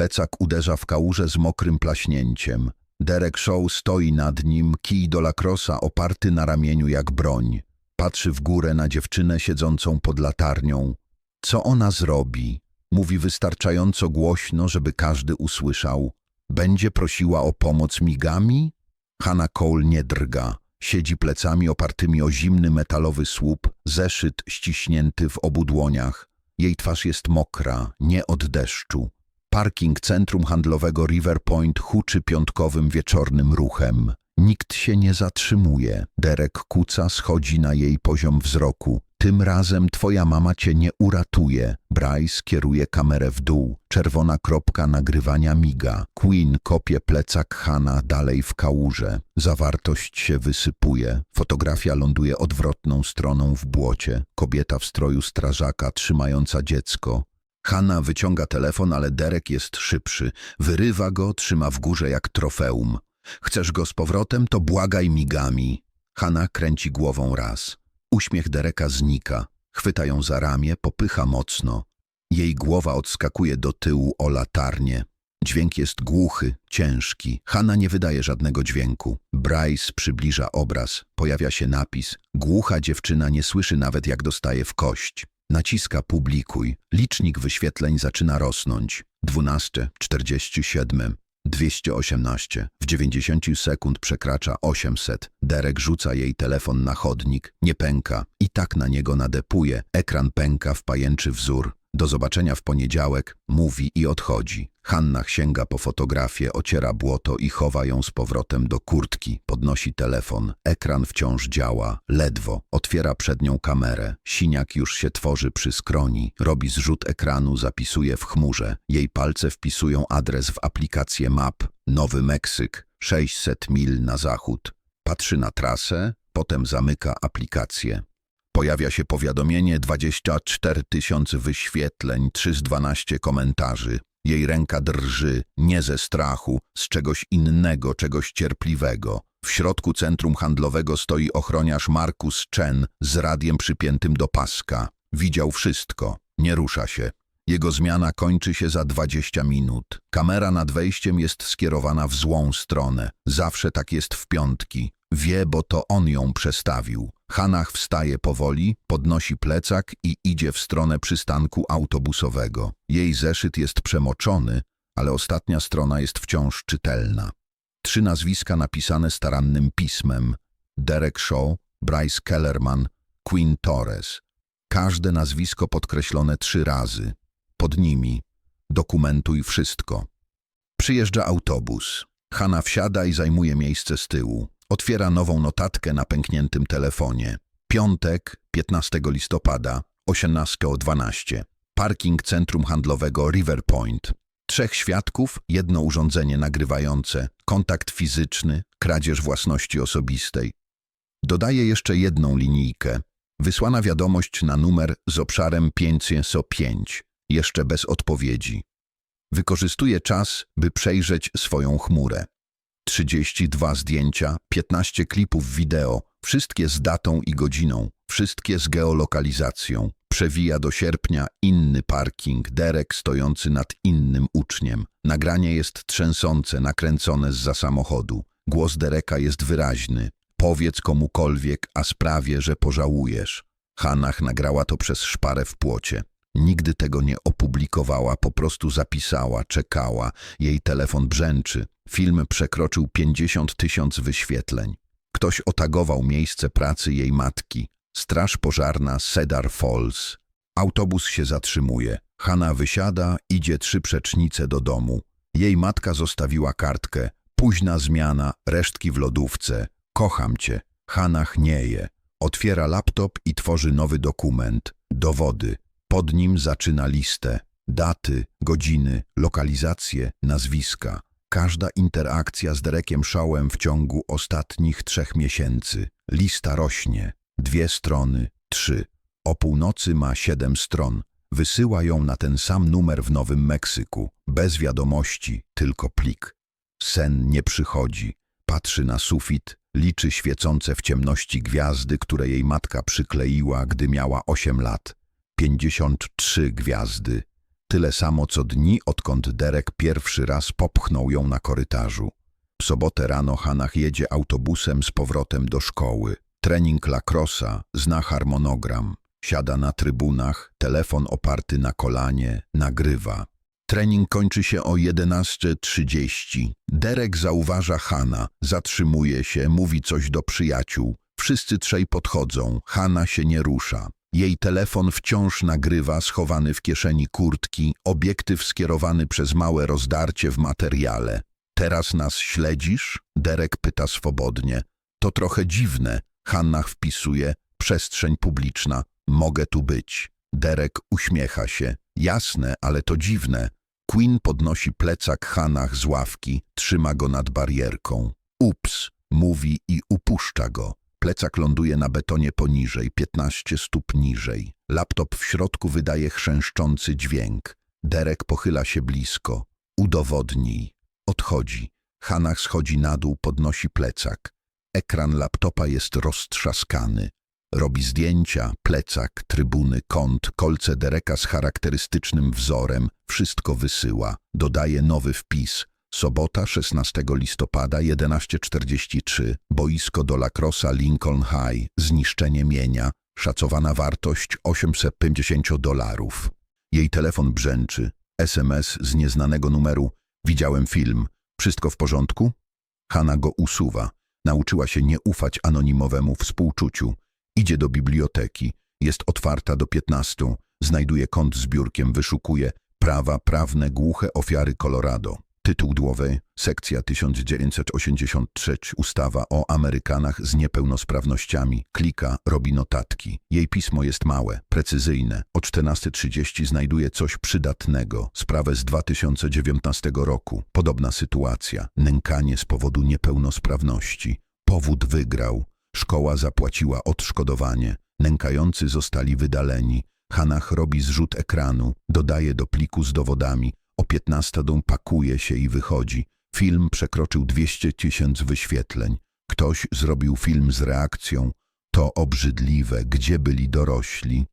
Plecak uderza w kałużę z mokrym plaśnięciem. Derek Shaw stoi nad nim, kij do lakrosa oparty na ramieniu jak broń. Patrzy w górę na dziewczynę siedzącą pod latarnią. Co ona zrobi? Mówi wystarczająco głośno, żeby każdy usłyszał. Będzie prosiła o pomoc migami? Hanna Cole nie drga. Siedzi plecami opartymi o zimny metalowy słup, zeszyt ściśnięty w obu dłoniach. Jej twarz jest mokra, nie od deszczu. Parking centrum handlowego River Point huczy piątkowym wieczornym ruchem. Nikt się nie zatrzymuje. Derek kuca schodzi na jej poziom wzroku. Tym razem twoja mama cię nie uratuje. Bryce kieruje kamerę w dół. Czerwona kropka nagrywania miga. Queen kopie plecak Hanna dalej w kałuże. Zawartość się wysypuje. Fotografia ląduje odwrotną stroną w błocie. Kobieta w stroju strażaka trzymająca dziecko. Hanna wyciąga telefon, ale Derek jest szybszy. Wyrywa go, trzyma w górze jak trofeum. Chcesz go z powrotem, to błagaj migami. Hanna kręci głową raz. Uśmiech Dereka znika. Chwyta ją za ramię, popycha mocno. Jej głowa odskakuje do tyłu o latarnię. Dźwięk jest głuchy, ciężki. Hanna nie wydaje żadnego dźwięku. Bryce przybliża obraz. Pojawia się napis. Głucha dziewczyna nie słyszy nawet jak dostaje w kość. Naciska publikuj. Licznik wyświetleń zaczyna rosnąć. 12.47. 218. W 90 sekund przekracza 800. Derek rzuca jej telefon na chodnik. Nie pęka. I tak na niego nadepuje. Ekran pęka w pajęczy wzór. Do zobaczenia w poniedziałek. Mówi i odchodzi. Hanna sięga po fotografię, ociera błoto i chowa ją z powrotem do kurtki. Podnosi telefon. Ekran wciąż działa. Ledwo. Otwiera przed nią kamerę. Siniak już się tworzy przy skroni. Robi zrzut ekranu, zapisuje w chmurze. Jej palce wpisują adres w aplikację map. Nowy Meksyk. 600 mil na zachód. Patrzy na trasę, potem zamyka aplikację. Pojawia się powiadomienie 24 tysiące wyświetleń, 312 komentarzy. Jej ręka drży, nie ze strachu, z czegoś innego, czegoś cierpliwego. W środku centrum handlowego stoi ochroniarz Markus Chen z radiem przypiętym do paska. Widział wszystko, nie rusza się. Jego zmiana kończy się za 20 minut. Kamera nad wejściem jest skierowana w złą stronę. Zawsze tak jest w piątki. Wie, bo to on ją przestawił. Hanach wstaje powoli, podnosi plecak i idzie w stronę przystanku autobusowego. Jej zeszyt jest przemoczony, ale ostatnia strona jest wciąż czytelna. Trzy nazwiska napisane starannym pismem. Derek Shaw, Bryce Kellerman, Queen Torres. Każde nazwisko podkreślone trzy razy. Pod nimi dokumentuj wszystko. Przyjeżdża autobus. Hanna wsiada i zajmuje miejsce z tyłu. Otwiera nową notatkę na pękniętym telefonie. Piątek, 15 listopada, 18.12. Parking centrum handlowego River Point. Trzech świadków, jedno urządzenie nagrywające, kontakt fizyczny, kradzież własności osobistej. Dodaje jeszcze jedną linijkę. Wysłana wiadomość na numer z obszarem 505, jeszcze bez odpowiedzi. Wykorzystuje czas, by przejrzeć swoją chmurę. 32 zdjęcia, 15 klipów wideo, wszystkie z datą i godziną, wszystkie z geolokalizacją. Przewija do sierpnia inny parking, Derek stojący nad innym uczniem. Nagranie jest trzęsące, nakręcone z za samochodu. Głos Dereka jest wyraźny. Powiedz komukolwiek, a sprawię, że pożałujesz. Hanach nagrała to przez szparę w płocie. Nigdy tego nie opublikowała, po prostu zapisała, czekała. Jej telefon brzęczy. Film przekroczył 50 tysiąc wyświetleń. Ktoś otagował miejsce pracy jej matki. Straż pożarna Cedar Falls. Autobus się zatrzymuje. Hanna wysiada, idzie trzy przecznice do domu. Jej matka zostawiła kartkę. Późna zmiana, resztki w lodówce. Kocham cię. Hanna chnieje. Otwiera laptop i tworzy nowy dokument. Dowody. Pod nim zaczyna listę. Daty, godziny, lokalizacje, nazwiska. Każda interakcja z Derekiem Shawem w ciągu ostatnich trzech miesięcy. Lista rośnie. Dwie strony, trzy. O północy ma siedem stron. Wysyła ją na ten sam numer w Nowym Meksyku. Bez wiadomości, tylko plik. Sen nie przychodzi. Patrzy na sufit, liczy świecące w ciemności gwiazdy, które jej matka przykleiła, gdy miała osiem lat. Pięćdziesiąt trzy gwiazdy. Tyle samo co dni, odkąd Derek pierwszy raz popchnął ją na korytarzu. W sobotę rano Hanach jedzie autobusem z powrotem do szkoły. Trening lacrossa, zna harmonogram. Siada na trybunach, telefon oparty na kolanie, nagrywa. Trening kończy się o 11.30. Derek zauważa Hanna, zatrzymuje się, mówi coś do przyjaciół. Wszyscy trzej podchodzą, Hanna się nie rusza. Jej telefon wciąż nagrywa, schowany w kieszeni kurtki, obiektyw skierowany przez małe rozdarcie w materiale. Teraz nas śledzisz? Derek pyta swobodnie. To trochę dziwne. Hanna wpisuje. Przestrzeń publiczna. Mogę tu być. Derek uśmiecha się. Jasne, ale to dziwne. Queen podnosi plecak Hanach z ławki, trzyma go nad barierką. Ups, mówi i upuszcza go. Plecak ląduje na betonie poniżej, 15 stóp niżej. Laptop w środku wydaje chrzęszczący dźwięk. Derek pochyla się blisko. Udowodnij. Odchodzi. Hanach schodzi na dół, podnosi plecak. Ekran laptopa jest roztrzaskany. Robi zdjęcia, plecak, trybuny, kąt, kolce Dereka z charakterystycznym wzorem. Wszystko wysyła. Dodaje nowy wpis. Sobota, 16 listopada, 11.43. Boisko do lacrossa Lincoln High. Zniszczenie mienia. Szacowana wartość 850 dolarów. Jej telefon brzęczy. SMS z nieznanego numeru. Widziałem film. Wszystko w porządku? Hanna go usuwa. Nauczyła się nie ufać anonimowemu współczuciu. Idzie do biblioteki. Jest otwarta do 15. Znajduje kąt z biurkiem, wyszukuje prawa prawne głuche ofiary Colorado. Tytuł dłowy, sekcja 1983, ustawa o Amerykanach z niepełnosprawnościami. Klika, robi notatki. Jej pismo jest małe, precyzyjne. O 14.30 znajduje coś przydatnego. Sprawę z 2019 roku. Podobna sytuacja. Nękanie z powodu niepełnosprawności. Powód wygrał. Szkoła zapłaciła odszkodowanie. Nękający zostali wydaleni. Hanach robi zrzut ekranu, dodaje do pliku z dowodami. O 15 pakuje się i wychodzi. Film przekroczył 200 tysięcy wyświetleń. Ktoś zrobił film z reakcją. To obrzydliwe, gdzie byli dorośli?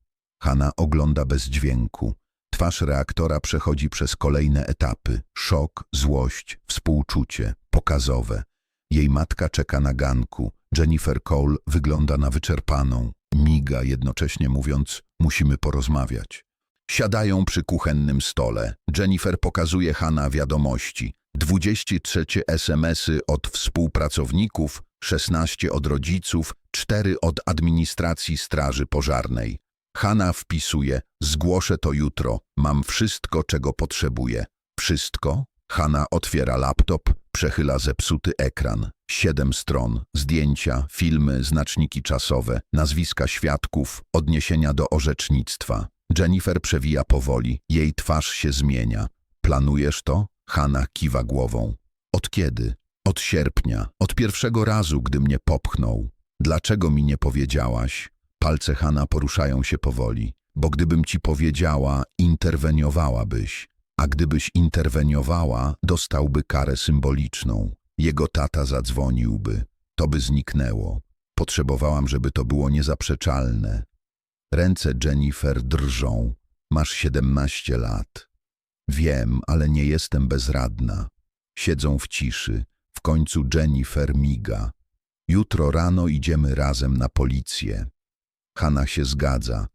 Hanna ogląda bez dźwięku. Twarz reaktora przechodzi przez kolejne etapy. Szok, złość, współczucie, pokazowe. Jej matka czeka na ganku. Jennifer Cole wygląda na wyczerpaną. Miga jednocześnie mówiąc, musimy porozmawiać. Siadają przy kuchennym stole. Jennifer pokazuje Hanna wiadomości. 23 SMS-y od współpracowników, 16 od rodziców, 4 od administracji straży pożarnej. Hanna wpisuje, zgłoszę to jutro, mam wszystko, czego potrzebuję. Wszystko? Hanna otwiera laptop, przechyla zepsuty ekran. Siedem stron, zdjęcia, filmy, znaczniki czasowe, nazwiska świadków, odniesienia do orzecznictwa. Jennifer przewija powoli, jej twarz się zmienia. Planujesz to? Hanna kiwa głową. Od kiedy? Od sierpnia, od pierwszego razu, gdy mnie popchnął. Dlaczego mi nie powiedziałaś? Palce Hanna poruszają się powoli. Bo gdybym ci powiedziała, interweniowałabyś. A gdybyś interweniowała, dostałby karę symboliczną. Jego tata zadzwoniłby. To by zniknęło. Potrzebowałam, żeby to było niezaprzeczalne. Ręce Jennifer drżą. Masz siedemnaście lat. Wiem, ale nie jestem bezradna. Siedzą w ciszy. W końcu Jennifer miga. Jutro rano idziemy razem na policję. Hanna się zgadza.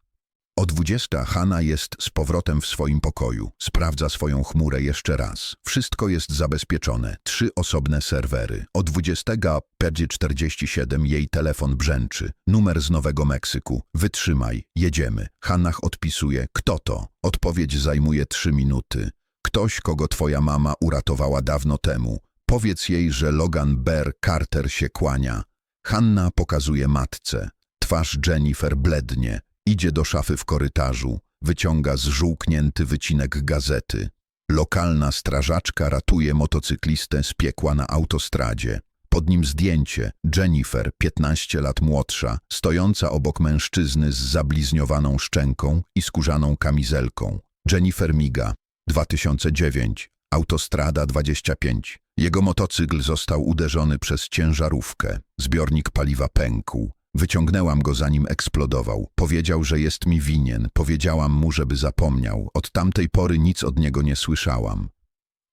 O dwudziesta Hanna jest z powrotem w swoim pokoju. Sprawdza swoją chmurę jeszcze raz. Wszystko jest zabezpieczone. Trzy osobne serwery. O 20.47 jej telefon brzęczy. Numer z Nowego Meksyku. Wytrzymaj. Jedziemy. Hannah odpisuje. Kto to? Odpowiedź zajmuje trzy minuty. Ktoś, kogo twoja mama uratowała dawno temu. Powiedz jej, że Logan Bear Carter się kłania. Hanna pokazuje matce. Twarz Jennifer blednie. Idzie do szafy w korytarzu, wyciąga zżółknięty wycinek gazety. Lokalna strażaczka ratuje motocyklistę z piekła na autostradzie. Pod nim zdjęcie Jennifer, 15 lat młodsza, stojąca obok mężczyzny z zabliźniowaną szczęką i skórzaną kamizelką. Jennifer miga. 2009. Autostrada 25. Jego motocykl został uderzony przez ciężarówkę. Zbiornik paliwa pękł. Wyciągnęłam go zanim eksplodował. Powiedział, że jest mi winien. Powiedziałam mu, żeby zapomniał. Od tamtej pory nic od niego nie słyszałam.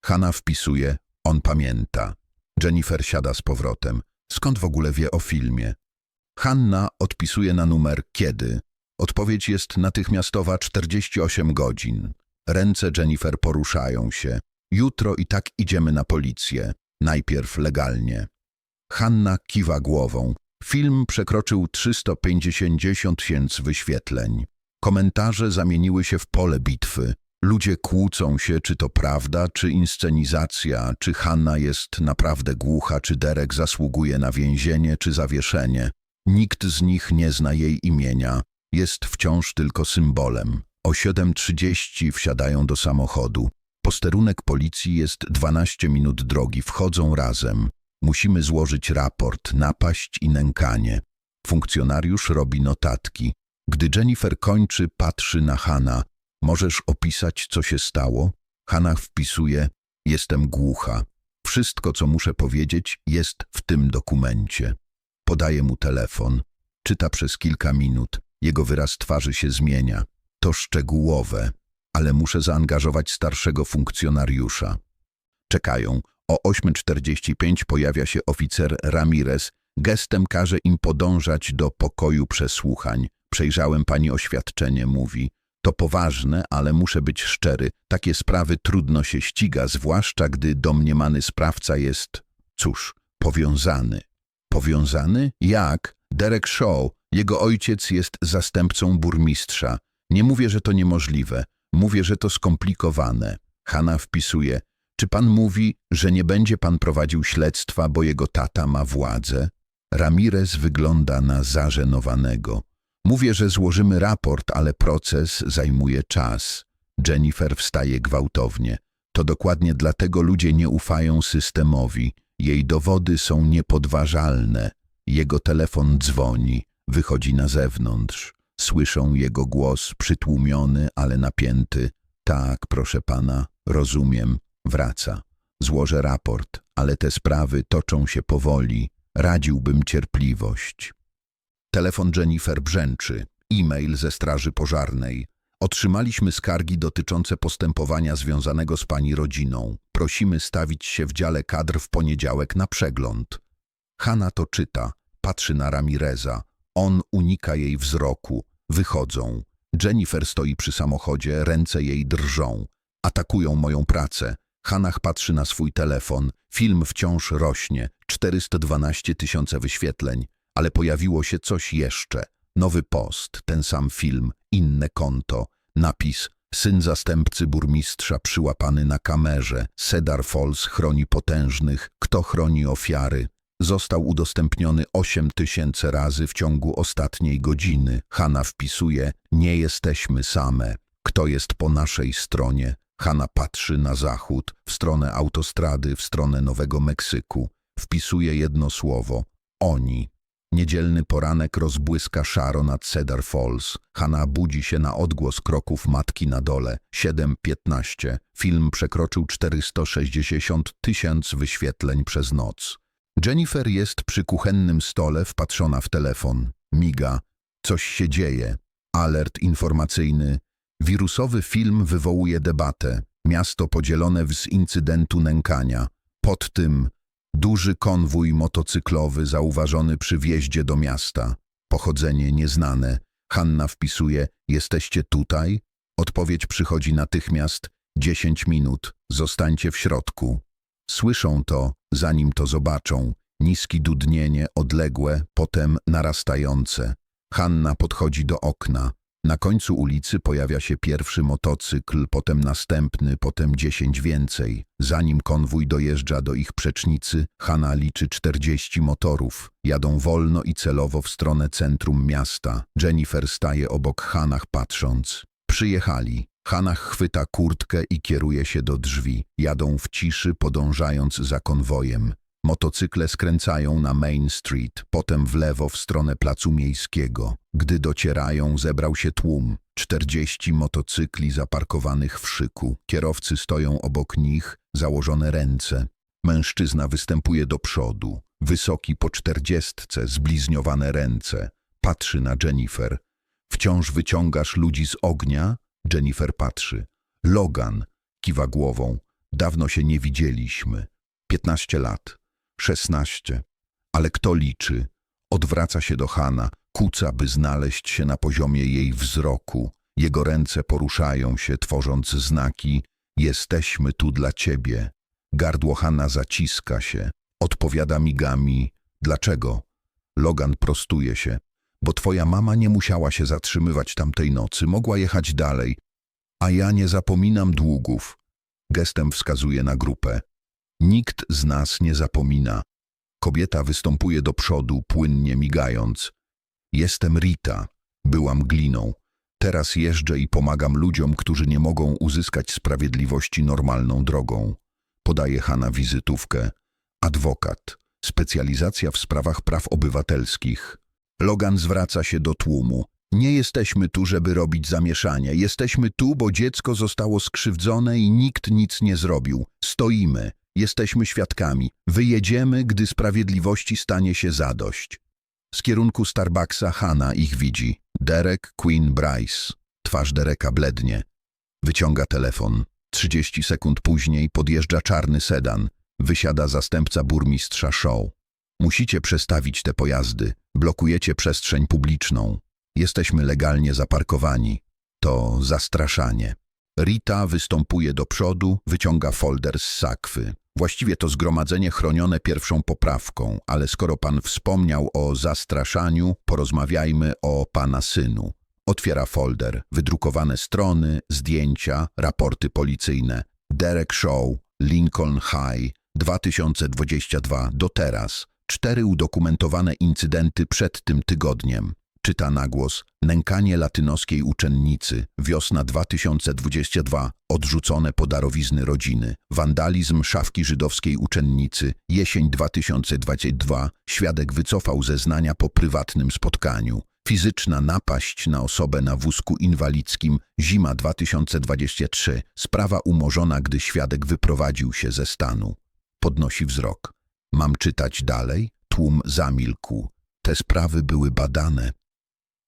Hanna wpisuje, on pamięta. Jennifer siada z powrotem. Skąd w ogóle wie o filmie? Hanna odpisuje na numer kiedy. Odpowiedź jest natychmiastowa 48 godzin. Ręce Jennifer poruszają się. Jutro i tak idziemy na policję. Najpierw legalnie. Hanna kiwa głową. Film przekroczył 350 tysięcy wyświetleń. Komentarze zamieniły się w pole bitwy. Ludzie kłócą się, czy to prawda, czy inscenizacja, czy Hanna jest naprawdę głucha, czy Derek zasługuje na więzienie, czy zawieszenie. Nikt z nich nie zna jej imienia. Jest wciąż tylko symbolem. O 7.30 wsiadają do samochodu. Posterunek policji jest 12 minut drogi. Wchodzą razem. Musimy złożyć raport, napaść i nękanie. Funkcjonariusz robi notatki. Gdy Jennifer kończy, patrzy na Hanna. Możesz opisać, co się stało? Hanna wpisuje, jestem głucha. Wszystko, co muszę powiedzieć, jest w tym dokumencie. Podaje mu telefon. Czyta przez kilka minut. Jego wyraz twarzy się zmienia. To szczegółowe, ale muszę zaangażować starszego funkcjonariusza. Czekają. O 8.45 pojawia się oficer Ramirez. Gestem każe im podążać do pokoju przesłuchań. Przejrzałem pani oświadczenie, mówi. To poważne, ale muszę być szczery. Takie sprawy trudno się ściga, zwłaszcza gdy domniemany sprawca jest, cóż, powiązany. Powiązany? Jak? Derek Shaw. Jego ojciec jest zastępcą burmistrza. Nie mówię, że to niemożliwe. Mówię, że to skomplikowane. Hanna wpisuje. Czy pan mówi, że nie będzie pan prowadził śledztwa, bo jego tata ma władzę? Ramirez wygląda na zażenowanego. Mówię, że złożymy raport, ale proces zajmuje czas. Jennifer wstaje gwałtownie. To dokładnie dlatego ludzie nie ufają systemowi. Jej dowody są niepodważalne. Jego telefon dzwoni, wychodzi na zewnątrz. Słyszą jego głos przytłumiony, ale napięty. Tak, proszę pana, rozumiem. Wraca. Złożę raport, ale te sprawy toczą się powoli. Radziłbym cierpliwość. Telefon Jennifer brzęczy. E-mail ze straży pożarnej. Otrzymaliśmy skargi dotyczące postępowania związanego z pani rodziną. Prosimy stawić się w dziale kadr w poniedziałek na przegląd. Hanna to czyta. Patrzy na Ramireza. On unika jej wzroku. Wychodzą. Jennifer stoi przy samochodzie, ręce jej drżą. Atakują moją pracę. Hanach patrzy na swój telefon. Film wciąż rośnie. 412 tysiące wyświetleń. Ale pojawiło się coś jeszcze. Nowy post, ten sam film, inne konto. Napis Syn zastępcy burmistrza przyłapany na kamerze. Cedar Falls chroni potężnych. Kto chroni ofiary? Został udostępniony 8 tysięcy razy w ciągu ostatniej godziny. Hanna wpisuje, nie jesteśmy same. Kto jest po naszej stronie? Hanna patrzy na zachód, w stronę autostrady, w stronę Nowego Meksyku. Wpisuje jedno słowo. Oni. Niedzielny poranek rozbłyska szaro nad Cedar Falls. Hanna budzi się na odgłos kroków matki na dole. 7.15. Film przekroczył 460 tysięcy wyświetleń przez noc. Jennifer jest przy kuchennym stole wpatrzona w telefon. Miga. Coś się dzieje. Alert informacyjny. Wirusowy film wywołuje debatę. Miasto podzielone z incydentu nękania. Pod tym duży konwój motocyklowy zauważony przy wjeździe do miasta. Pochodzenie nieznane. Hanna wpisuje, jesteście tutaj? Odpowiedź przychodzi natychmiast. Dziesięć minut. Zostańcie w środku. Słyszą to, zanim to zobaczą. Niskie dudnienie, odległe, potem narastające. Hanna podchodzi do okna. Na końcu ulicy pojawia się pierwszy motocykl, potem następny, potem dziesięć więcej. Zanim konwój dojeżdża do ich przecznicy, Hanna liczy czterdzieści motorów. Jadą wolno i celowo w stronę centrum miasta. Jennifer staje obok Hanach patrząc. Przyjechali. Hanach chwyta kurtkę i kieruje się do drzwi. Jadą w ciszy, podążając za konwojem. Motocykle skręcają na Main Street, potem w lewo w stronę placu miejskiego. Gdy docierają, zebrał się tłum. Czterdzieści motocykli zaparkowanych w szyku. Kierowcy stoją obok nich, założone ręce. Mężczyzna występuje do przodu. wysoki po czterdziestce, zbliźniowane ręce. Patrzy na Jennifer. Wciąż wyciągasz ludzi z ognia? Jennifer patrzy. Logan kiwa głową. Dawno się nie widzieliśmy. Piętnaście lat. Szesnaście. Ale kto liczy? Odwraca się do Hana, kuca, by znaleźć się na poziomie jej wzroku. Jego ręce poruszają się, tworząc znaki. Jesteśmy tu dla ciebie. Gardło Hana zaciska się. Odpowiada migami. Dlaczego? Logan prostuje się. Bo twoja mama nie musiała się zatrzymywać tamtej nocy, mogła jechać dalej. A ja nie zapominam długów. Gestem wskazuje na grupę. Nikt z nas nie zapomina. Kobieta występuje do przodu, płynnie migając. Jestem Rita. Byłam gliną. Teraz jeżdżę i pomagam ludziom, którzy nie mogą uzyskać sprawiedliwości normalną drogą. Podaje Hanna wizytówkę. Adwokat. Specjalizacja w sprawach praw obywatelskich. Logan zwraca się do tłumu. Nie jesteśmy tu, żeby robić zamieszanie. Jesteśmy tu, bo dziecko zostało skrzywdzone i nikt nic nie zrobił. Stoimy. Jesteśmy świadkami. Wyjedziemy, gdy sprawiedliwości stanie się zadość. Z kierunku Starbucksa Hanna ich widzi. Derek, Queen, Bryce. Twarz Dereka blednie. Wyciąga telefon. 30 sekund później podjeżdża czarny sedan. Wysiada zastępca burmistrza Shaw. Musicie przestawić te pojazdy. Blokujecie przestrzeń publiczną. Jesteśmy legalnie zaparkowani. To zastraszanie. Rita występuje do przodu, wyciąga folder z sakwy. Właściwie to zgromadzenie chronione pierwszą poprawką, ale skoro pan wspomniał o zastraszaniu, porozmawiajmy o pana synu. Otwiera folder, wydrukowane strony, zdjęcia, raporty policyjne. Derek Shaw, Lincoln High, 2022 do teraz. Cztery udokumentowane incydenty przed tym tygodniem. Czyta na głos Nękanie latynoskiej uczennicy, wiosna 2022, odrzucone podarowizny rodziny, wandalizm szafki żydowskiej uczennicy, jesień 2022, świadek wycofał zeznania po prywatnym spotkaniu, fizyczna napaść na osobę na wózku inwalidzkim, zima 2023, sprawa umorzona, gdy świadek wyprowadził się ze stanu. Podnosi wzrok. Mam czytać dalej? Tłum zamilkł. Te sprawy były badane.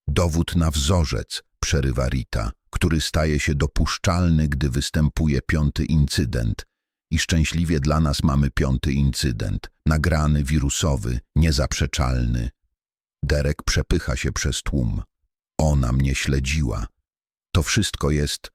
Dowód na wzorzec, przerywa Rita, który staje się dopuszczalny, gdy występuje piąty incydent. I szczęśliwie dla nas mamy piąty incydent, nagrany, wirusowy, niezaprzeczalny. Derek przepycha się przez tłum. Ona mnie śledziła. To wszystko jest...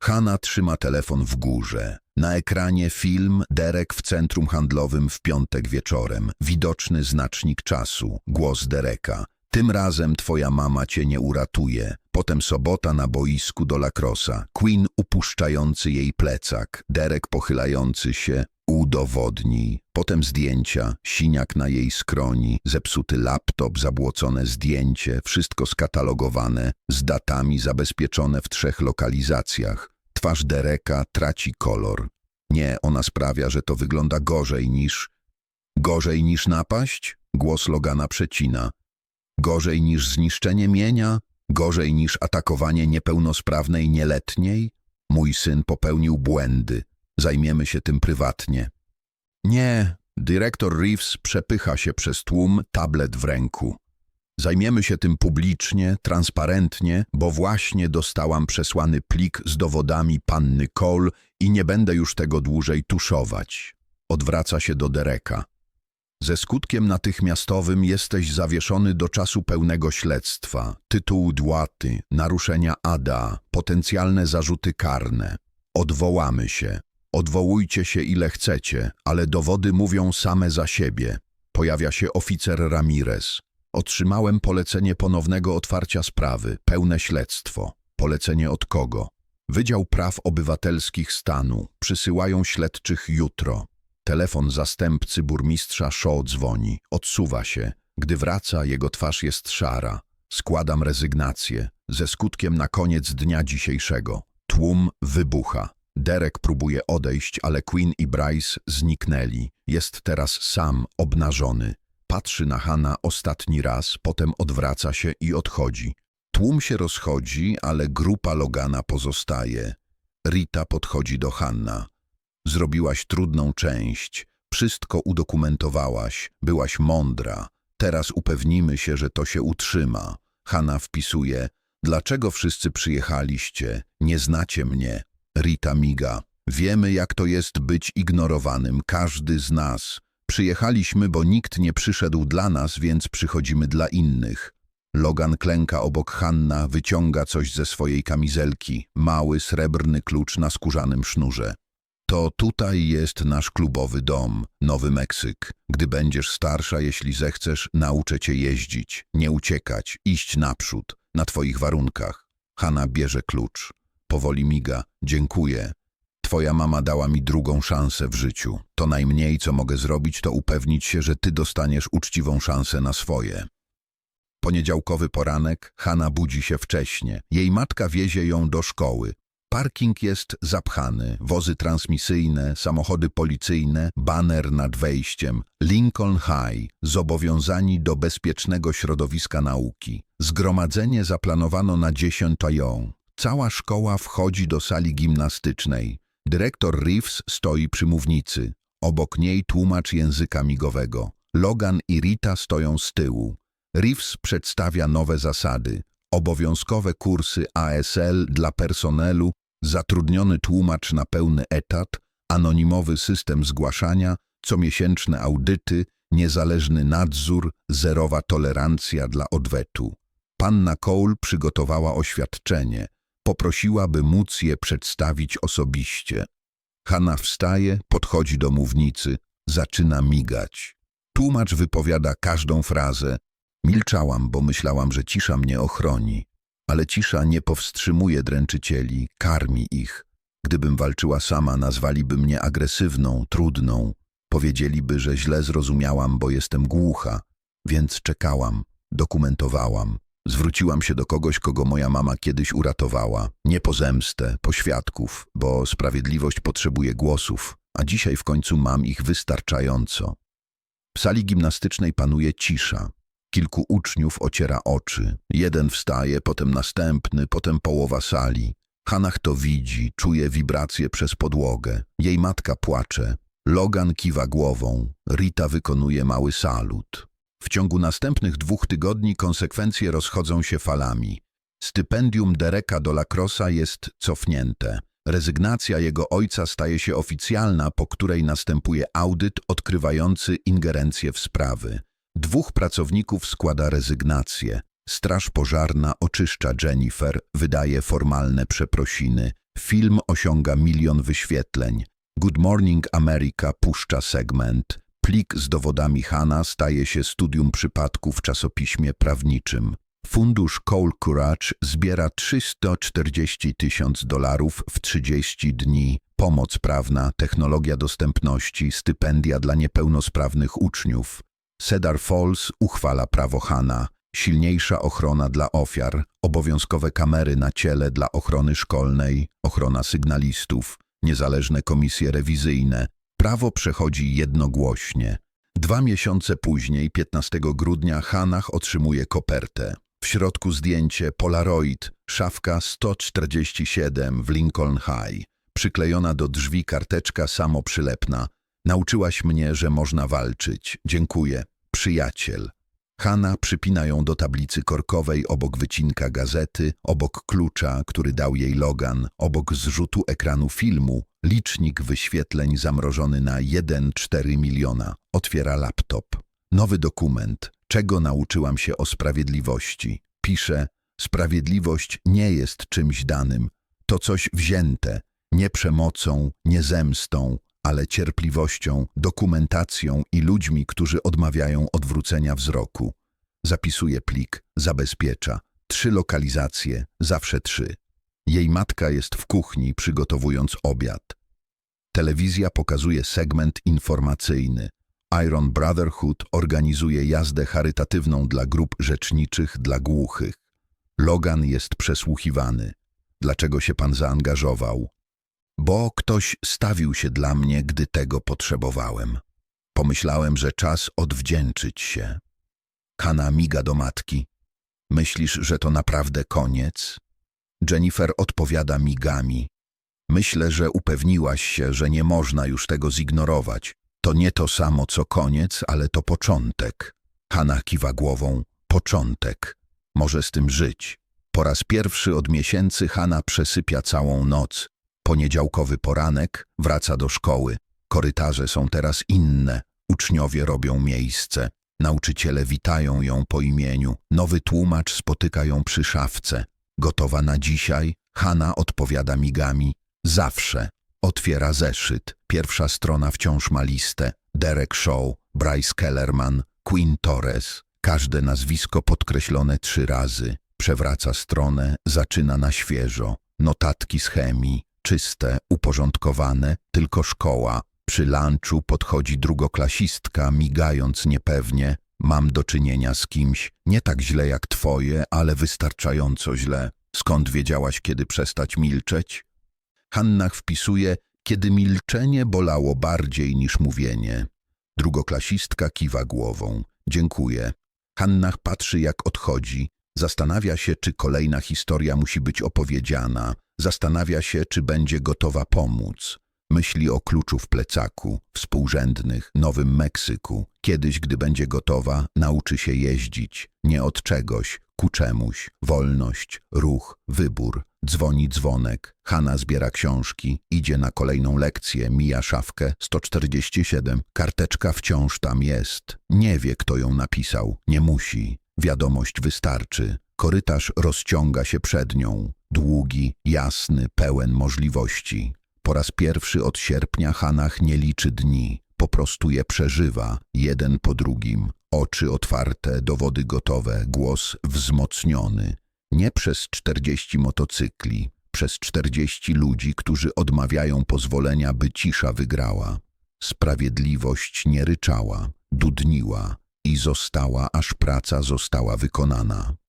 Hanna trzyma telefon w górze. Na ekranie film Derek w centrum handlowym w piątek wieczorem. Widoczny znacznik czasu. Głos Dereka. Tym razem twoja mama cię nie uratuje. Potem sobota na boisku do lakrosa. Queen upuszczający jej plecak. Derek pochylający się. Udowodnij. Potem zdjęcia, siniak na jej skroni, zepsuty laptop, zabłocone zdjęcie, wszystko skatalogowane, z datami zabezpieczone w trzech lokalizacjach. Twarz Dereka traci kolor. Nie, ona sprawia, że to wygląda gorzej niż... Gorzej niż napaść? Głos Logana przecina. Gorzej niż zniszczenie mienia? Gorzej niż atakowanie niepełnosprawnej nieletniej? Mój syn popełnił błędy. Zajmiemy się tym prywatnie. Nie, dyrektor Reeves przepycha się przez tłum, tablet w ręku. Zajmiemy się tym publicznie, transparentnie, bo właśnie dostałam przesłany plik z dowodami panny Cole i nie będę już tego dłużej tuszować. Odwraca się do Dereka. Ze skutkiem natychmiastowym jesteś zawieszony do czasu pełnego śledztwa. Tytuł dłaty, naruszenia ADA, potencjalne zarzuty karne. Odwołamy się. Odwołujcie się ile chcecie, ale dowody mówią same za siebie. Pojawia się oficer Ramirez. Otrzymałem polecenie ponownego otwarcia sprawy, pełne śledztwo. Polecenie od kogo? Wydział Praw Obywatelskich Stanu. Przysyłają śledczych jutro. Telefon zastępcy burmistrza Shaw dzwoni. Odsuwa się. Gdy wraca, jego twarz jest szara. Składam rezygnację. Ze skutkiem na koniec dnia dzisiejszego. Tłum wybucha. Derek próbuje odejść, ale Queen i Bryce zniknęli. Jest teraz sam, obnażony. Patrzy na Hanna ostatni raz, potem odwraca się i odchodzi. Tłum się rozchodzi, ale grupa Logana pozostaje. Rita podchodzi do Hanna. Zrobiłaś trudną część. Wszystko udokumentowałaś, byłaś mądra. Teraz upewnimy się, że to się utrzyma. Hanna wpisuje, dlaczego wszyscy przyjechaliście? Nie znacie mnie. Rita miga, wiemy jak to jest być ignorowanym, każdy z nas. Przyjechaliśmy, bo nikt nie przyszedł dla nas, więc przychodzimy dla innych. Logan klęka obok Hanna, wyciąga coś ze swojej kamizelki, mały srebrny klucz na skórzanym sznurze. To tutaj jest nasz klubowy dom, Nowy Meksyk. Gdy będziesz starsza, jeśli zechcesz, nauczę cię jeździć, nie uciekać, iść naprzód, na twoich warunkach. Hanna bierze klucz. Powoli miga. Dziękuję. Twoja mama dała mi drugą szansę w życiu. To najmniej, co mogę zrobić, to upewnić się, że ty dostaniesz uczciwą szansę na swoje. Poniedziałkowy poranek, Hanna budzi się wcześnie. Jej matka wiezie ją do szkoły. Parking jest zapchany, wozy transmisyjne, samochody policyjne, baner nad wejściem, Lincoln High, zobowiązani do bezpiecznego środowiska nauki. Zgromadzenie zaplanowano na dziesiątą. Cała szkoła wchodzi do sali gimnastycznej. Dyrektor Reeves stoi przy mównicy. Obok niej tłumacz języka migowego. Logan i Rita stoją z tyłu. Reeves przedstawia nowe zasady. Obowiązkowe kursy ASL dla personelu, zatrudniony tłumacz na pełny etat, anonimowy system zgłaszania, comiesięczne audyty, niezależny nadzór, zerowa tolerancja dla odwetu. Panna Cole przygotowała oświadczenie. Poprosiła, by móc je przedstawić osobiście. Hanna wstaje, podchodzi do mównicy, zaczyna migać. Tłumacz wypowiada każdą frazę. Milczałam, bo myślałam, że cisza mnie ochroni. Ale cisza nie powstrzymuje dręczycieli, karmi ich. Gdybym walczyła sama, nazwaliby mnie agresywną, trudną. Powiedzieliby, że źle zrozumiałam, bo jestem głucha. Więc czekałam, dokumentowałam. Zwróciłam się do kogoś, kogo moja mama kiedyś uratowała. Nie po zemstę, po świadków, bo sprawiedliwość potrzebuje głosów, a dzisiaj w końcu mam ich wystarczająco. W sali gimnastycznej panuje cisza. Kilku uczniów ociera oczy. Jeden wstaje, potem następny, potem połowa sali. Hanach to widzi, czuje wibracje przez podłogę. Jej matka płacze. Logan kiwa głową. Rita wykonuje mały salut. W ciągu następnych dwóch tygodni konsekwencje rozchodzą się falami. Stypendium Dereka do Lacrosa jest cofnięte. Rezygnacja jego ojca staje się oficjalna, po której następuje audyt odkrywający ingerencję w sprawy. Dwóch pracowników składa rezygnację. Straż pożarna oczyszcza Jennifer, wydaje formalne przeprosiny. Film osiąga milion wyświetleń. Good Morning America puszcza segment. Plik z dowodami Hanna staje się studium przypadku w czasopiśmie prawniczym. Fundusz Cole Courage zbiera 340 tysiąc dolarów w 30 dni. Pomoc prawna, technologia dostępności, stypendia dla niepełnosprawnych uczniów. Cedar Falls uchwala prawo Hanna. Silniejsza ochrona dla ofiar, obowiązkowe kamery na ciele dla ochrony szkolnej, ochrona sygnalistów, niezależne komisje rewizyjne. Prawo przechodzi jednogłośnie. Dwa miesiące później, 15 grudnia, Hanach otrzymuje kopertę. W środku zdjęcie Polaroid, szafka 147 w Lincoln High. Przyklejona do drzwi karteczka samoprzylepna. Nauczyłaś mnie, że można walczyć. Dziękuję. Przyjaciel. Hanna przypina ją do tablicy korkowej obok wycinka gazety, obok klucza, który dał jej Logan, obok zrzutu ekranu filmu, licznik wyświetleń zamrożony na 1,4 miliona. Otwiera laptop. Nowy dokument. Czego nauczyłam się o sprawiedliwości? Pisze, sprawiedliwość nie jest czymś danym. To coś wzięte, nie przemocą, nie zemstą, ale cierpliwością, dokumentacją i ludźmi, którzy odmawiają odwrócenia wzroku. Zapisuje plik, zabezpiecza. Trzy lokalizacje, zawsze trzy. Jej matka jest w kuchni, przygotowując obiad. Telewizja pokazuje segment informacyjny. Iron Brotherhood organizuje jazdę charytatywną dla grup rzeczniczych dla głuchych. Logan jest przesłuchiwany. Dlaczego się pan zaangażował? Bo ktoś stawił się dla mnie, gdy tego potrzebowałem. Pomyślałem, że czas odwdzięczyć się. Hanna miga do matki. Myślisz, że to naprawdę koniec? Jennifer odpowiada migami. Myślę, że upewniłaś się, że nie można już tego zignorować. To nie to samo co koniec, ale to początek. Hanna kiwa głową. Początek. Może z tym żyć. Po raz pierwszy od miesięcy Hanna przesypia całą noc. Poniedziałkowy poranek, wraca do szkoły. Korytarze są teraz inne. Uczniowie robią miejsce. Nauczyciele witają ją po imieniu. Nowy tłumacz spotyka ją przy szafce. Gotowa na dzisiaj? Hanna odpowiada migami. Zawsze. Otwiera zeszyt. Pierwsza strona wciąż ma listę. Derek Shaw, Bryce Kellerman, Queen Torres. Każde nazwisko podkreślone trzy razy. Przewraca stronę, zaczyna na świeżo. Notatki z chemii, czyste, uporządkowane, tylko szkoła. Przy lunchu podchodzi drugoklasistka, migając niepewnie. Mam do czynienia z kimś, nie tak źle jak twoje, ale wystarczająco źle. Skąd wiedziałaś, kiedy przestać milczeć? Hannah wpisuje, kiedy milczenie bolało bardziej niż mówienie. Drugoklasistka kiwa głową. Dziękuję. Hannah patrzy, jak odchodzi. Zastanawia się, czy kolejna historia musi być opowiedziana. Zastanawia się, czy będzie gotowa pomóc. Myśli o kluczu w plecaku, współrzędnych, Nowym Meksyku. Kiedyś, gdy będzie gotowa, nauczy się jeździć. Nie od czegoś, ku czemuś. Wolność, ruch, wybór. Dzwoni dzwonek. Hanna zbiera książki, idzie na kolejną lekcję, mija szafkę 147. Karteczka wciąż tam jest. Nie wie, kto ją napisał. Nie musi. Wiadomość wystarczy. Korytarz rozciąga się przed nią. Długi, jasny, pełen możliwości. Po raz pierwszy od sierpnia Hanach nie liczy dni. Po prostu je przeżywa, jeden po drugim. Oczy otwarte, dowody gotowe, głos wzmocniony. Nie przez 40 motocykli, przez 40 ludzi, którzy odmawiają pozwolenia, by cisza wygrała. Sprawiedliwość nie ryczała, dudniła i została, aż praca została wykonana.